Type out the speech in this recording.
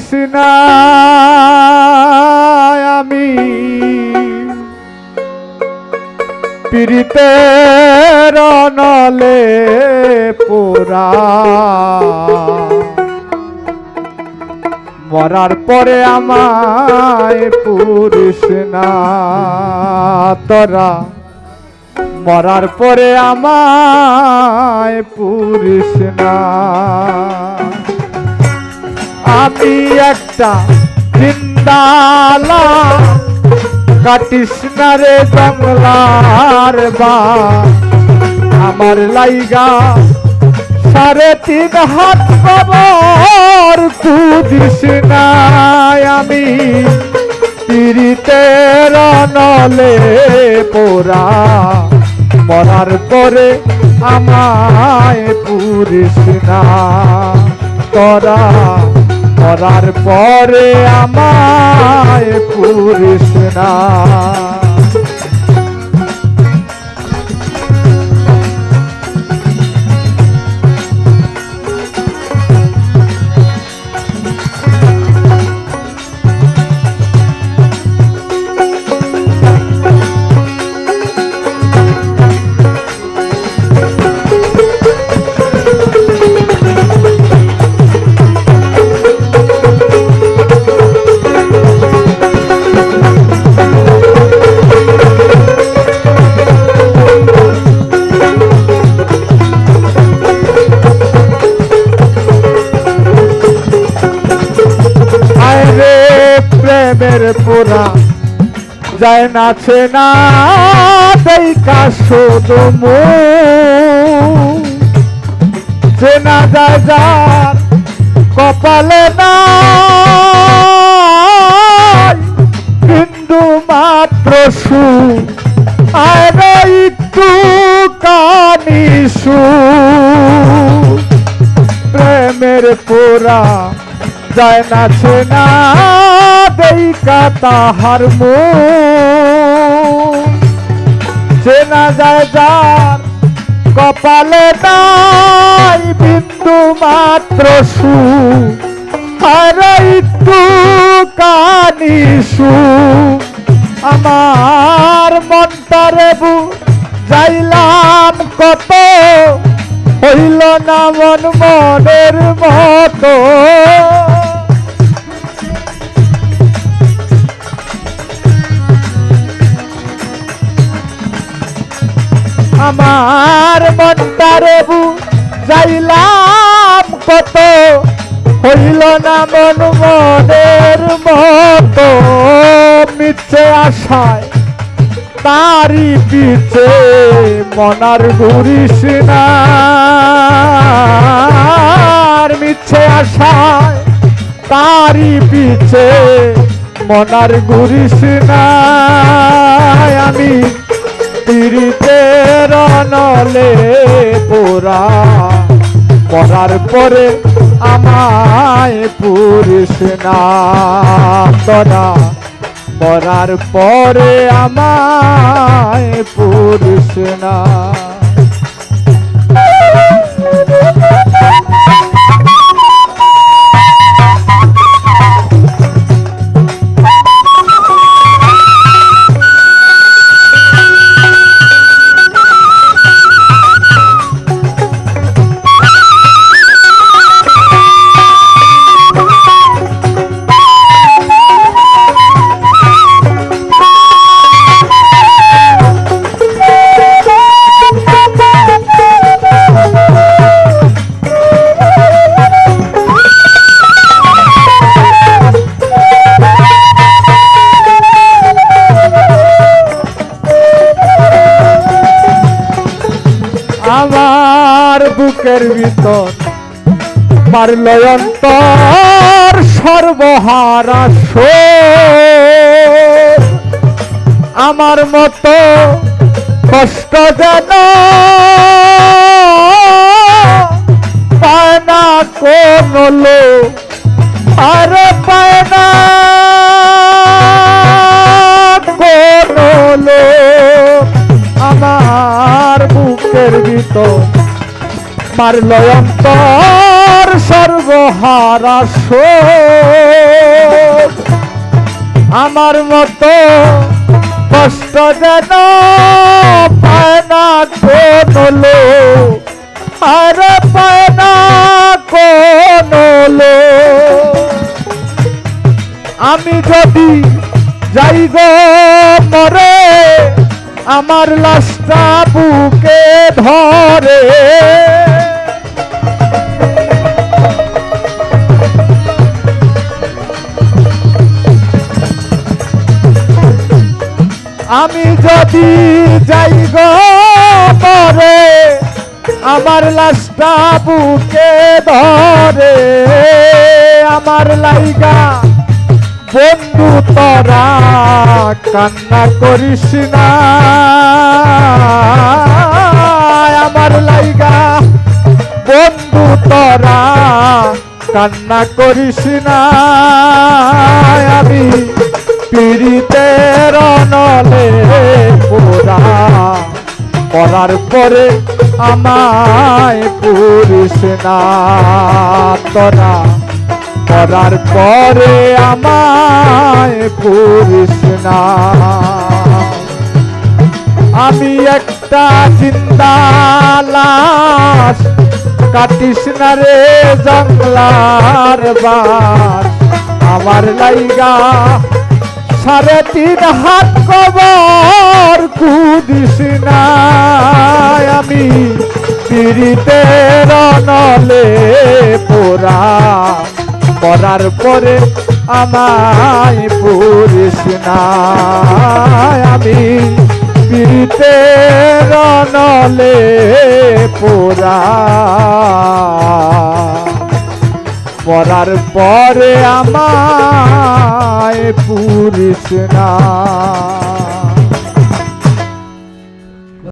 তৃষ্ণায় আমি পীড়িতের নলে পোরা। মরার পরে আমায় পুরিস না তোরা। মরার পরে আমায় পুরিস না। আমি একটা জিন্দালা কাটিস না রে জঙ্গলার বা আমার লাইগা সাড়ে তিন হাত কবর কুদিস নাই আমি। পিড়িতের নলে পোরা মরার পরে আমায় পুরিস না। তোরা মরার পরে আমায় পুরিস না। প্রেমের পোড়া। যায় নাচে না দেখা শুধু চেনা যায় যার কপালে না বিন্দু মাত্র সু। আয় রে একটু কানি সু। প্রেমের পোড়া, যায় নাচে না। দেইকা তাহার মন। চেনা যায় যার কপালে নাই বিন্দু মাত্র সু। কানি সু। আমার মনটারে বু, যাইলাম কত, হইল না মন মনের মতো। আমার মনটারে বু যাইলাম কত? হইল না মন মনের মতো মিছে আশায়। তারি পিছে মনার ঘুরিস না। মিছে আশায় তারি পিছে মনার ঘুরিস না। আমি পিড়িতের নলে পোরা করার পরে আমায় পুরুষ না। তোরা করার পরে আমায় পুরুষ না। বুকের ভিতর মারল অন্তর সর্বহারা শোক। আমার মতো কষ্ট যেন পায় না কোন লোক, আর পায় না কোন লোক আমার বুকের ভিতর মারল অন্তর সর্বহারা। আমার মতো কষ্ট যেন পায় না কোনো আরে পায় না কোনো আমি যদি যাই গো মরে, আমার লাশটা বুকে ধরে। আমি যদি যাই গো মরে আমার লাশটা বুকে ধরে, আমার লাইগা বন্ধু তোরা কান্না করিস না। আমার লাইগা বন্ধু তোরা কান্না করিস না। আমি পীড়িতের করার পরে আমায় পুরিস না তোরা। করার পরে আমায় পুরিস না। আমি একটা জিন্দা লাশ, কাটিস না রে জঙ্গলার বাস। আমার লাইগা সাড়ে তিন হাত কবর কুদিস না। আমি পিড়িতের নলে পোড়া। করার পরে আমায় পুরিস না। আমি পিড়িতের নলে পোড়া। পরার পরে আমায় পুরিস না।